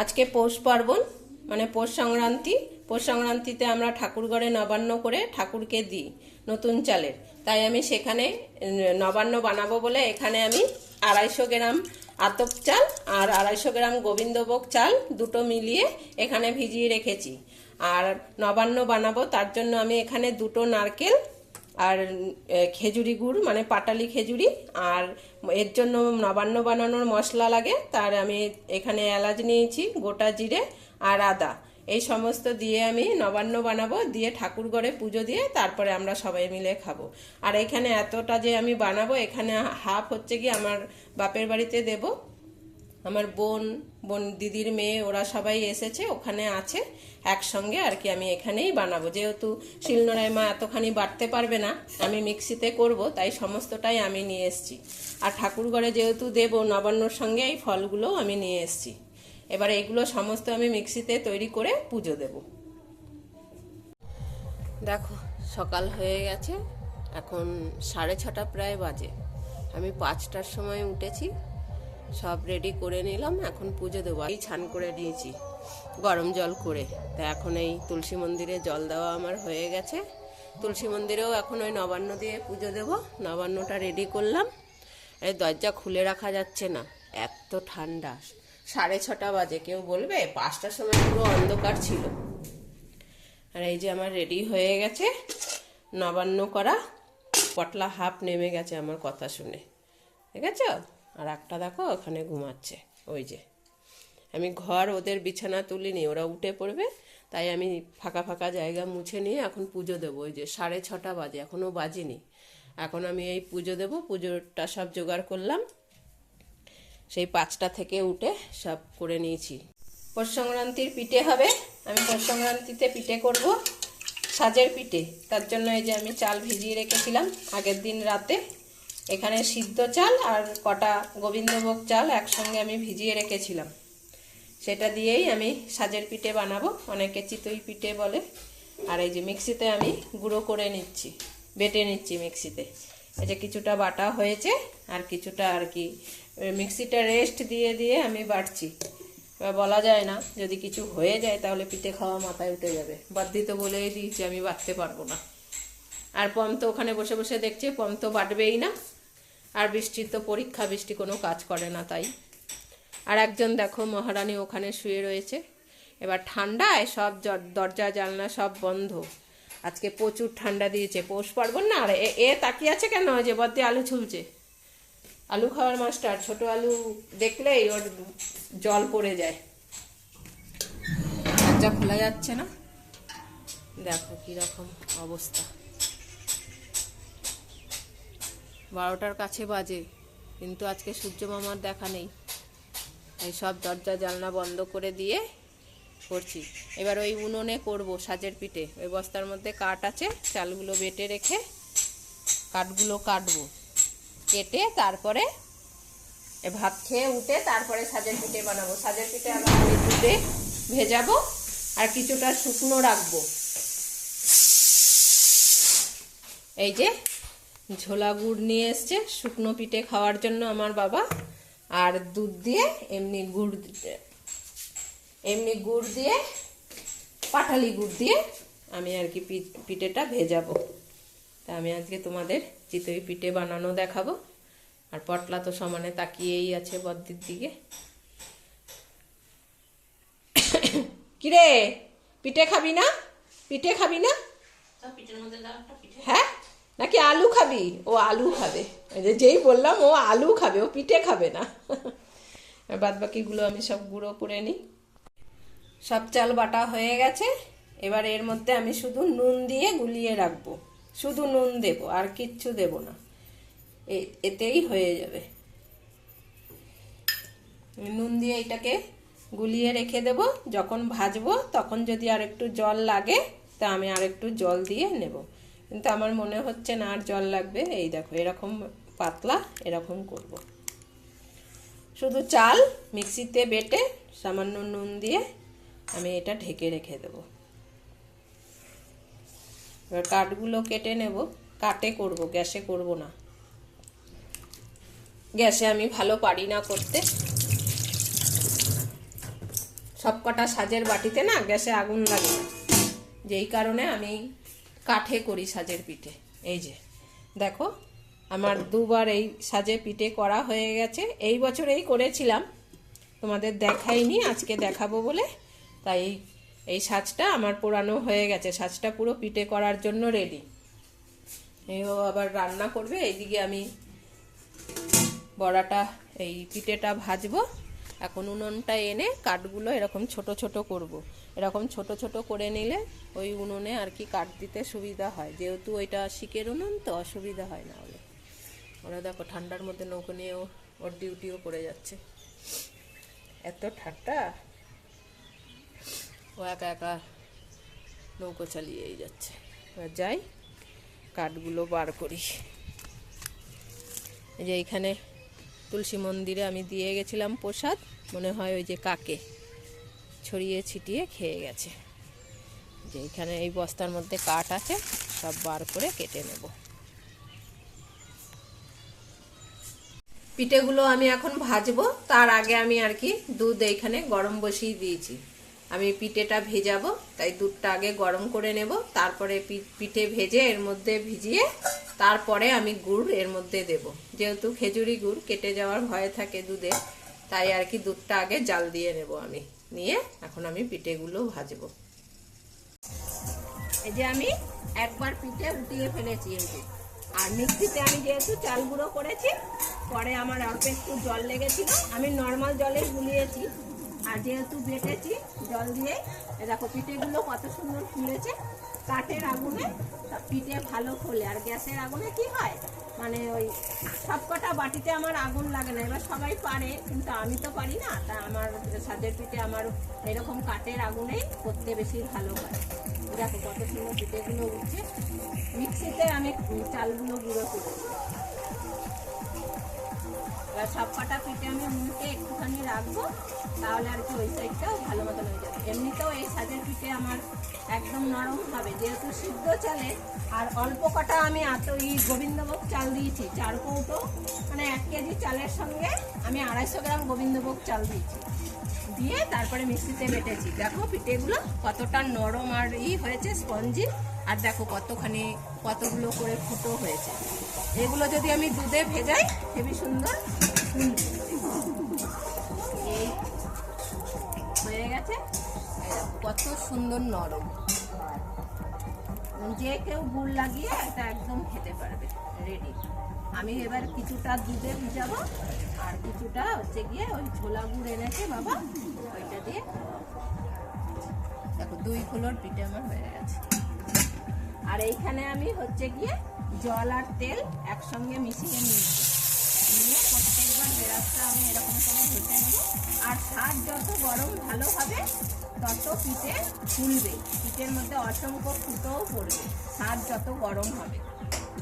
আজকে পৌষ পার্বণ মানে পৌষ সংক্রান্তি। পৌষ সংক্রান্তিতে আমরা ঠাকুরঘরে নবান্ন করে ঠাকুরকে দিই নতুন চালের। তাই আমি সেখানে নবান্ন বানাবো বলে এখানে আমি আড়াইশো গ্রাম আতপ চাল আর আড়াইশো গ্রাম গোবিন্দভোগ চাল দুটো মিলিয়ে এখানে ভিজিয়ে রেখেছি। আর নবান্ন বানাবো, তার জন্য আমি এখানে দুটো নারকেল আর খেজুরি গুড় মানে পাটালি খেজুরি আর এর জন্য নবান্ন বানানোর মশলা লাগে, তার আমি এখানে এলাচ নিয়েছি, গোটা জিরে আর আদা। এই সমস্ত দিয়ে আমি নবান্ন বানাবো, দিয়ে ঠাকুর ঘরে পুজো দিয়ে তারপরে আমরা সবাই মিলে খাব। আর এখানে এতটা যে আমি বানাবো, এখানে হাফ হচ্ছে কি আমার বাপের বাড়িতে দেবো। আমার বোন বোন দিদির মেয়ে, ওরা সবাই এসেছে, ওখানে আছে, একসঙ্গে আর কি আমি এখানেই বানাবো। যেহেতু শিলনোড়ায় মা এতখানি বাটতে পারবে না, আমি মিক্সিতে করব, তাই সমস্তটাই আমি নিয়ে এসেছি। আর ঠাকুর ঘরে যেহেতু দেবো, নবান্নর সঙ্গে এই ফলগুলো আমি নিয়ে এসেছি। এবার এগুলো সমস্ত আমি মিক্সিতে তৈরি করে পুজো দেব। দেখো, সকাল হয়ে গেছে, এখন সাড়ে ছটা প্রায় বাজে। আমি পাঁচটার সময় উঠেছি সব রেডি করে নিলাম, এখন পুজো দেবো। এই ছান করে নিয়েছি, গরম জল করে। তা এখন এই তুলসী মন্দিরে জল দেওয়া আমার হয়ে গেছে। তুলসী মন্দিরেও এখন ওই নবান্ন দিয়ে পুজো দেব। নবান্নটা রেডি করলাম। এই দরজা খুলে রাখা যাচ্ছে না, এত ঠান্ডা। সাড়ে ছটা বাজে, কেউ বলবে? পাঁচটার সময় পুরো অন্ধকার ছিল। আর এই যে আমার রেডি হয়ে গেছে, নবান্ন করা। পটলা হাফ নেমে গেছে আমার কথা শুনে। ঠিক আছে আর একটা দেখো, ওখানে ঘুমাচ্ছে। ওই যে। আমি ঘর ওদের বিছানা তুলিনি, ওরা উঠে পড়বে, তাই আমি ফাঁকা ফাঁকা জায়গা মুছে নিয়ে এখন পুজো দেবো। ওই যে সাড়ে ছটা বাজে এখনও বাজিনি। এখন আমি এই পুজো দেবো, পুজোটা সব জোগাড় করলাম। সেই পাঁচটা থেকে উঠে সব করে নিয়েছি। পৌষ সংক্রান্তির পিঠে হবে। আমি পৌষ সংক্রান্তিতে পিঠে করব, সাজের পিঠে। তার জন্য এই যে আমি চাল ভিজিয়ে রেখেছিলাম আগের দিন রাতে। এখানে সিদ্ধ চাল আর কটা গোবিন্দভোগ চাল একসঙ্গে আমি ভিজিয়ে রেখেছিলাম। সেটা দিয়েই আমি সাজের পিঠে বানাবো, অনেকে চিতই পিঠে বলে। আর এই যে মিক্সিতে আমি গুঁড়ো করে নিচ্ছি, বেটে নিচ্ছি মিক্সিতে। এই যে কিছুটা বাটা হয়েছে আর কিছুটা আর কি মিক্সিটা রেস্ট দিয়ে দিয়ে আমি বাটছি। বলা যায় না, যদি কিছু হয়ে যায় তাহলে পিঠে খাওয়া মাথায় উঠে যাবে। বাদ্দি তো বলেই দিয়েছি, আমি বাটতে পারব না। আর পম তো ওখানে বসে বসে দেখছে, পম তো বাটবেই না। আর বৃষ্টির তো পরীক্ষা, বৃষ্টি কোনো কাজ করে না তাই। আর একজন দেখো, মহারানী ওখানে শুয়ে রয়েছে। এবার ঠান্ডায় সব দরজা, জানলা সব বন্ধ। আজকে প্রচুর ঠান্ডা দিয়েছে, পৌষ পার্বণ না? আর এ- তাকিয়ে আছে কেন? যে বদ্দি আলু ছুলছে আলু খাওয়ার মাস্টার, ছোট আলু দেখলেই ওর জল পড়ে যায়। দরজা খোলা যাচ্ছে না। দেখো কীরকম অবস্থা। বারোটার কাছে বাজে, কিন্তু আজকে সূর্য মামার দেখা নেই। এই সব দরজা জানলা বন্ধ করে দিয়ে করছি এবার ওই উনুনে করব সাজের পিঠে। ওই বস্তার মধ্যে কাঠ আছে, চালগুলো বেটে রেখে কাঠগুলো কাটবো। কেটে তারপরে ভাত খেয়ে উঠে তারপরে সাজের পিঠে বানাবো। সাজের পিঠে আবার আমি দুধে ভেজাবো আর কিছুটা শুকনো রাখব। এই যে ঝোলা গুড় নিয়ে এসছে শুকনো পিঠে খাওয়ার জন্য আমার বাবা আর দুধ দিয়ে এমনি গুড় এমনি গুড় দিয়ে পাটালি গুড় দিয়ে আমি আর কি পিঠেটা ভেজাবো। তা আমি আজকে তোমাদের চিতই পিঠে বানানো দেখাবো। আর পটলা তো সমানে তাকিয়েই আছে বদ্দির দিকে। কিরে পিঠে খাবি না? পিঠে খাবি না? হ্যাঁ? নাকি আলু খাবি? ও আলু খাবে। যেই বললাম, ও আলু খাবে, ও পিঠে খাবে না। বাদ বাকিগুলো আমি সব গুঁড়ো করে নিই। সব চাল বাটা হয়ে গেছে। এবার এর মধ্যে আমি শুধু নুন দিয়ে গুলিয়ে রাখব। শুধু নুন দেব, আর কিচ্ছু দেব না। এতেই হয়ে যাবে। নুন দিয়ে এটাকে গুলিয়ে রেখে দেব। যখন ভাজবো, তখন যদি আর একটু জল লাগে, তা আমি আর একটু জল দিয়ে নেব। কিন্তু আমার মনে হচ্ছে না আর জল লাগবে। এই দেখো, এরকম পাতলা এরকম করব। শুধু চাল মিক্সিতে বেটে সামান্য নুন দিয়ে আমি এটা ঢেকে রেখে দেব। এবার কাঠগুলো কেটে নেব। কাটে করব, গ্যাসে করব না। গ্যাসে আমি ভালো পারি না করতে। সব কটা সাজের বাটিতে না গ্যাসে আগুন লাগে না। যেই কারণে আমি কাঠে করি সাজের পিঠে। এই যে, দেখো, আমার দুবার এই সাজে পিঠে করা হয়ে গেছে। এই বছরেই করেছিলাম। তোমাদের দেখাইনি, আজকে দেখাবো বলে। তাই এই সাজটা আমার পুরানো হয়ে গেছে। সাজটা পুরো পিঠে করার জন্য রেডি এও আবার রান্না করবে, এইদিকে আমি বড়াটা, এই পিঠেটা ভাজবো। এখন উনুনটা এনে কাঠগুলো এরকম ছোট ছোট করব। এরকম ছোট ছোট করে নিলে ওই উনুনে আর কি কাঠ দিতে সুবিধা হয়। যেহেতু ওইটা শিকের উনুন, তো অসুবিধা হয় না হলে ওরা দেখো ঠান্ডার মধ্যে নৌকো নিয়েও ওর ডিউটিও করে যাচ্ছে। এত ঠান্ডা? ও একা একা নৌকো চালিয়েই যাচ্ছে। এবার যাই, কাঠগুলো বার করি। এই যে এইখানে তুলসী মন্দিরে আমি দিয়ে গেছিলাম প্রসাদ, মনে হয় ওই যে কাকে। ছড়িয়ে ছিটিয়ে খেয়ে গেছে। যে এইখানে এই বস্তার মধ্যে কাঠ আছে, সব বার করে কেটে নেব। পিঠেগুলো আমি এখন ভাজবো, তার আগে আমি আর কি দুধ এইখানে গরম বসিয়ে দিয়েছি। আমি পিঠেটা ভেজাবো, তাই দুধটা আগে গরম করে নেব, তারপরে পিঠে ভেজে এর মধ্যে ভিজিয়ে, তারপরে আমি গুড় এর মধ্যে দেব। যেহেতু খেজুরি গুড়, কেটে যাওয়ার ভয় থাকে দুধে, তাই আর কি দুধটা আগে জাল দিয়ে নেব আমি। নিয়ে এখন আমি পিঠেগুলো ভাজবো। এই যে আমি একবার পিঠে উঠিয়ে ফেলেছি এই যে। আর মিক্সিতে আমি যেহেতু চাল গুঁড়ো করেছি, পরে আমার অল্প একটু জল লেগেছিল, আমি নর্মাল জলে গুলিয়েছি। আর যেহেতু বেটেছি জল দিয়ে দেখো পিঠেগুলো কত সুন্দর ফুলেছে। কাঠের আগুনে পিঠে ভালো খোলে। আর গ্যাসের আগুনে কি হয়? মানে ওই সব কটা বাটিতে আমার আগুন লাগে না। এবার সবাই পারে, কিন্তু আমি তো পারি না। তা আমার সাদের পিঠে আমার এরকম কাঠের আগুনেই করতে বেশি ভালো হয়। দেখো কত সুন্দর পিঠেগুলো উঠছে। মিক্সিতে আমি চালগুলো গুঁড়ো করি এবার সব কটা পিঠে আমি উল্টে একটুখানি রাখব, তাহলে আর কি ওই সাইডটাও ভালো মতন হয়ে যাবে। এমনিতেও এই সাজের পিঠে আমার একদম নরম হবে, যেহেতু সিদ্ধ চালে, আর অল্প কটা আমি এত এই গোবিন্দভোগ চাল দিয়েছি, চার কৌটো মানে এক কেজি চালের সঙ্গে আমি আড়াইশো গ্রাম গোবিন্দভোগ চাল দিয়েছি। দিয়ে তারপরে মিক্সিতে বেটেছি। দেখো পিঠেগুলো কতটা নরম আর ই হয়েছে, স্পঞ্জি। আর দেখো কতখানি, কতগুলো করে ফুটো হয়েছে। এগুলো যদি আমি দুধে ভেজাই, হেবি সুন্দর হয়ে গেছে। কত সুন্দর নরম। যে কেউ গুড় লাগিয়ে এটা একদম খেতে পারবে রেডি আমি এবার কিছুটা দুধে ভিজাবো, আর কিছুটা হচ্ছে গিয়ে ওই ছোলা গুড় এনেছে বাবা, ওইটা দিয়ে। দেখো, দুই ফুলোর পিঠে আমার হয়ে গেছে। আর এইখানে আমি হচ্ছে গিয়ে জল আর তেল একসঙ্গে মিশিয়ে নিয়েছি। নিয়ে প্রত্যেকবার বেরাসটা আমি এরকম করে ভেজে নেব। আর স্বাদ যত গরম ভালো হবে, তত পিঠে ফুলবে। পিঠের মধ্যে অসংখ্য ফুটোও পড়বে। স্বাদ যত গরম হবে।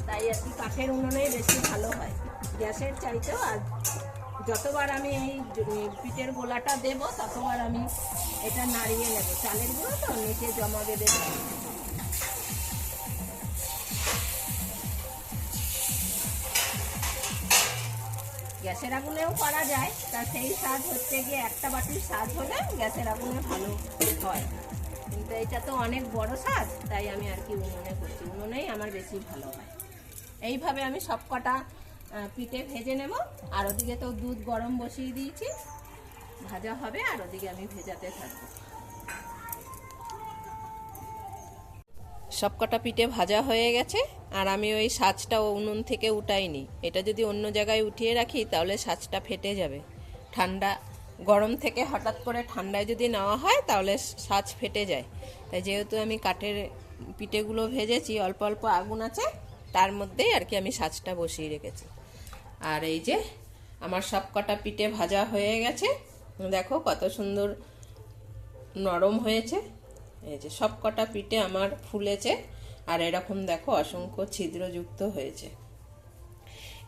তাই আর কি কাঠের উনুনে বেশি ভালো হয়। গ্যাসের চাইতেও আর যতবার আমি এই পিঠের গোলাটা দেব, ততবার আমি এটা নাড়িয়ে নেব। চালের গুঁড়ো তো নিচে জমা বেঁধে গ্যাসের আগুনেও করা যায়, তা সেই স্বাদ হচ্ছে গিয়ে একটা বাটির স্বাদ হলে গ্যাসের আগুনে ভালো হয়। কিন্তু এটা তো অনেক বড় স্বাদ, তাই আমি আর কি উনুনে আমার বেশি ভালো হয়। এইভাবে আমি সব কটা পিঠে ভেজে নেব। আর ওদিকে তো দুধ গরম বসিয়ে দিয়েছি। ভাজা হবে, আর ওদিকে আমি ভেজাতে থাকব। সবকটা পিঠে ভাজা হয়ে গেছে, আর আমি ওই সাজটা উনুন থেকে উঠাইনি। এটা যদি অন্য জায়গায় উঠিয়ে রাখি, তাহলে সাজটা ফেটে যাবে। ঠান্ডা, গরম থেকে হঠাৎ করে ঠান্ডায় যদি নেওয়া হয়, তাহলে সাজ ফেটে যায়। তাই যেহেতু আমি কাঠের পিঠেগুলো ভেজেছি, অল্প অল্প আগুন আছে, তার মধ্যেই আর কি আমি সাজটা বসিয়ে রেখেছি। আর এই যে আমার সব কটা পিঠে ভাজা হয়ে গেছে, দেখো কত সুন্দর নরম হয়েছে। এই যে সব কটা পিঠে আমার ফুলেছে, আর এরকম দেখো অসংখ্য ছিদ্রযুক্ত হয়েছে।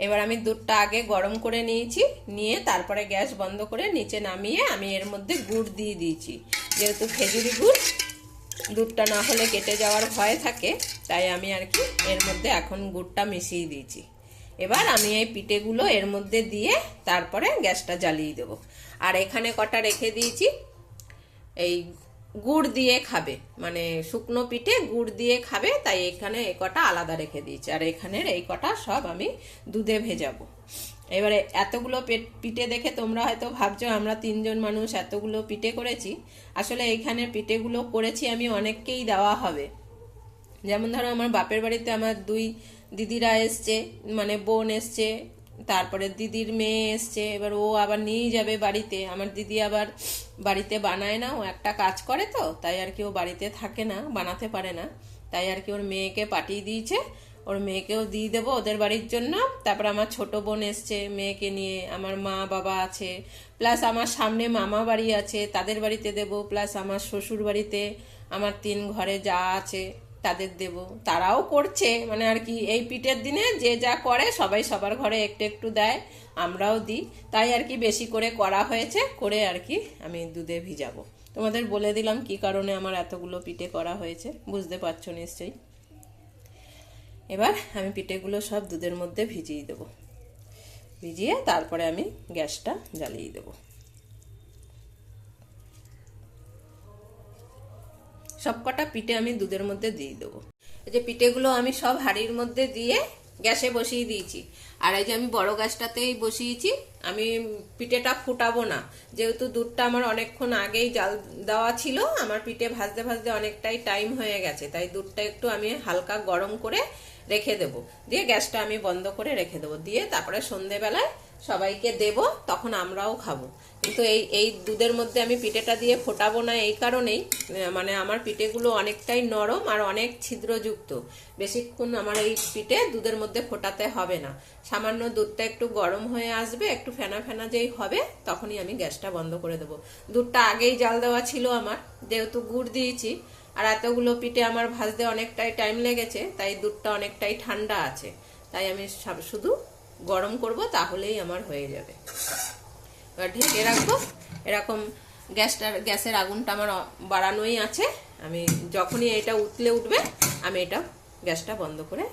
এবার আমি দুধটা আগে গরম করে নিয়েছি, নিয়ে তারপরে গ্যাস বন্ধ করে নিচে নামিয়ে আমি এর মধ্যে গুড় দিয়ে দিয়েছি। যেহেতু খেজুরি গুড় দুধটা না হলে কেটে যাওয়ার ভয় থাকে, তাই আমি আর কি এর মধ্যে এখন গুড়টা মিশিয়ে দিয়েছি। এবার আমি এই পিঠেগুলো এর মধ্যে দিয়ে তারপরে গ্যাসটা জ্বালিয়ে দেবো। আর এখানে কটা রেখে দিয়েছি, এই গুড় দিয়ে খাবে মানে শুকনো পিঠে গুড় দিয়ে খাবে, তাই এখানে এই কটা আলাদা রেখে দিয়েছি। আর এখানের এই কটা সব আমি দুধে ভেজাবো। এবারে এতগুলো পেট- পিঠে দেখে তোমরা হয়তো ভাবছ, আমরা তিনজন মানুষ এতগুলো পিঠে করেছি। আসলে এইখানের পিঠেগুলো করেছি আমি অনেককেই দেওয়া হবে। যেমন ধরো আমার বাপের বাড়িতে আমার দুই দিদিরা এসছে মানে বোন এসছে, তারপরে দিদির মেয়ে এসছে, এবার ও আবার নিয়ে যাবে বাড়িতে। আমার দিদি আবার বাড়িতে বানায় না, ও একটা কাজ করে তো, তাই আর কি ও বাড়িতে থাকে না, বানাতে পারে না। তাই আর কি ওর মেয়েকে পাঠিয়ে দিয়েছে। ওর মেয়েকেও দিয়ে দেবো ওদের বাড়ির জন্য। তারপর আমার ছোট বোন এসছে, মেয়েকে নিয়ে আমার মা বাবা আছে। প্লাস আমার সামনে মামা বাড়ি আছে, তাদের বাড়িতে দেবো। প্লাস আমার শ্বশুর বাড়িতে আমার তিন ঘরে যা আছে তাদের দেব। তারাও করছে মানে আর কি, এই পিঠের দিনে যে যা করে সবাই সবার ঘরে একটু একটু দেয়, আমরাও দিই। তাই আর কি বেশি করে করা হয়েছে, করে আর কি আমি দুধে ভিজাবো। তোমাদের বলে দিলাম কি কারণে আমার এতগুলো পিঠে করা হয়েছে, বুঝতে পারছ নিশ্চয়ই? এবার আমি পিঠেগুলো সব দুধের মধ্যে ভিজিয়ে দেবো। ভিজিয়ে তারপরে আমি গ্যাসটা জ্বালিয়ে দেবো। সবকটা পিঠে আমি দুধের মধ্যে দিয়ে দেবো। এই যে পিঠেগুলো আমি সব হাঁড়ির মধ্যে দিয়ে গ্যাসে বসিয়ে দিয়েছি। আর এই যে আমি বড় গ্যাসটাতেই বসিয়েছি, আমি পিঠেটা ফুটাবো না। যেহেতু দুধটা আমার অনেকক্ষণ আগেই জাল দেওয়া ছিল, আমার পিঠে ভাজতে ভাজতে অনেকটাই টাইম হয়ে গেছে। তাই দুধটা একটু আমি হালকা গরম করে রেখে দেবো। দিয়ে গ্যাসটা আমি বন্ধ করে রেখে দেবো। দিয়ে তারপরে সন্ধেবেলায় সবাইকে দেব, তখন আমরাও খাব। কিন্তু এই এই দুধের মধ্যে আমি পিঠেটা দিয়ে ফোটাবো না এই কারণেই মানে আমার পিঠেগুলো অনেকটাই নরম আর অনেক ছিদ্রযুক্ত। বেশিক্ষণ আমার এই পিঠে দুধের মধ্যে ফোটাতে হবে না। সামান্য দুধটা একটু গরম হয়ে আসবে, একটু ফেনা ফেনা যেই হবে, তখনই আমি গ্যাসটা বন্ধ করে দেবো। দুধটা আগেই জাল দেওয়া ছিল আমার, যেহেতু গুড় দিয়েছি আর এতগুলো পিঠে আমার ভাজতে অনেকটাই টাইম লেগেছে, তাই দুধটা অনেকটাই ঠান্ডা আছে। তাই আমি সব- শুধু গরম করব, তাহলেই আমার হয়ে যাবে। এবার ঢেকে রাখব। এরকম গ্যাসটার গ্যাসের আগুনটা আমার বাড়ানোই আছে। আমি যখনই এটা উতলে উঠবে, আমি এটা গ্যাসটা বন্ধ করে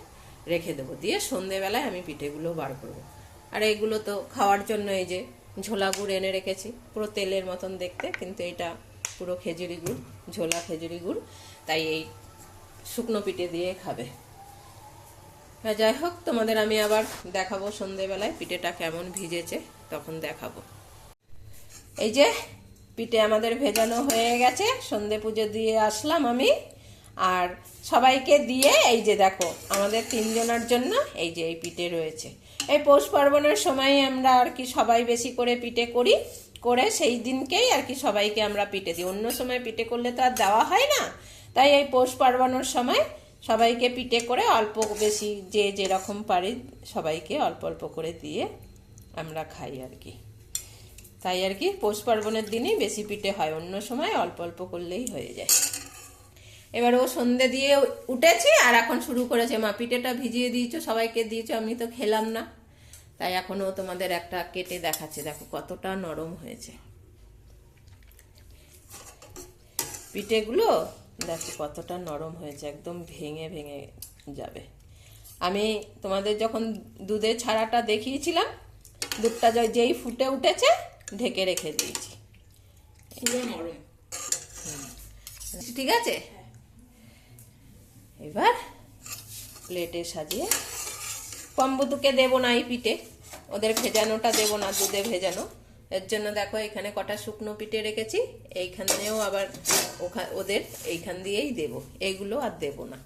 রেখে দেবো। দিয়ে সন্ধেবেলায় আমি পিঠেগুলো বার করব। আর এগুলো তো খাওয়ার জন্য এই যে ঝোলা গুড় এনে রেখেছি, পুরো তেলের মতন দেখতে, কিন্তু এটা পুরো খেজুরি গুড়, ঝোলা খেজুরি গুড়, তাই এই শুকনো পিঠে দিয়ে খাবে। যাই হোক, তোমাদের আমি আবার দেখাবো সন্ধেবেলায় পিঠেটা কেমন ভিজেছে, তখন দেখাবো। এই যে পিঠে আমাদের ভেজানো হয়ে গেছে, সন্ধে পুজো দিয়ে আসলাম আমি। আর সবাইকে দিয়ে এই যে দেখো, আমাদের তিনজনের জন্য এই যে এই পিঠে রয়েছে। এই পৌষ পার্বণের সময় আমরা আর কি সবাই বেশি করে পিঠে করি। করে সেই দিনকেই আর কি সবাইকে আমরা পিঠে দিই। অন্য সময় পিঠে করলে তো আর দেওয়া হয় না। তাই এই পৌষ পার্বণের সময় সবাইকে পিঠে করে অল্প বেশি যে যেরকম পারি সবাইকে অল্প অল্প করে দিয়ে আমরা খাই আর কি। তাই আর কি পৌষ পার্বণের দিনই বেশি পিঠে হয়। অন্য সময় অল্প অল্প করলেই হয়ে যায়। এবার ও সন্ধে দিয়ে উঠেছে আর এখন শুরু করেছে। মা, পিঠেটা ভিজিয়ে দিয়েছ, সবাইকে দিয়েছ, আমি তো খেলাম না। তাই এখন ও তোমাদের একটা কেটে দেখাচ্ছে। দেখো কতটা নরম হয়েছে। পিঠেগুলো দেখো কতটা নরম হয়েছে একদম ভেঙে ভেঙে যাবে। আমি তোমাদের যখন দুধের ছাড়াটা দেখিয়েছিলাম দুধটা যেই ফুটে উঠেছে ঢেকে রেখে দিয়েছি। নরম। ঠিক আছে? এবার প্লেটে সাজিয়ে পম্বুতুকে দেব না এই পিঠে। ওদের ভেজানোটা দেব না, দুধে ভেজানো। এর জন্য দেখো এখানে কটা শুকনো পিঠে রেখেছি। এইখানেও আবার ওদের এইখান দিয়েই দেব। এইগুলো আর দেব না।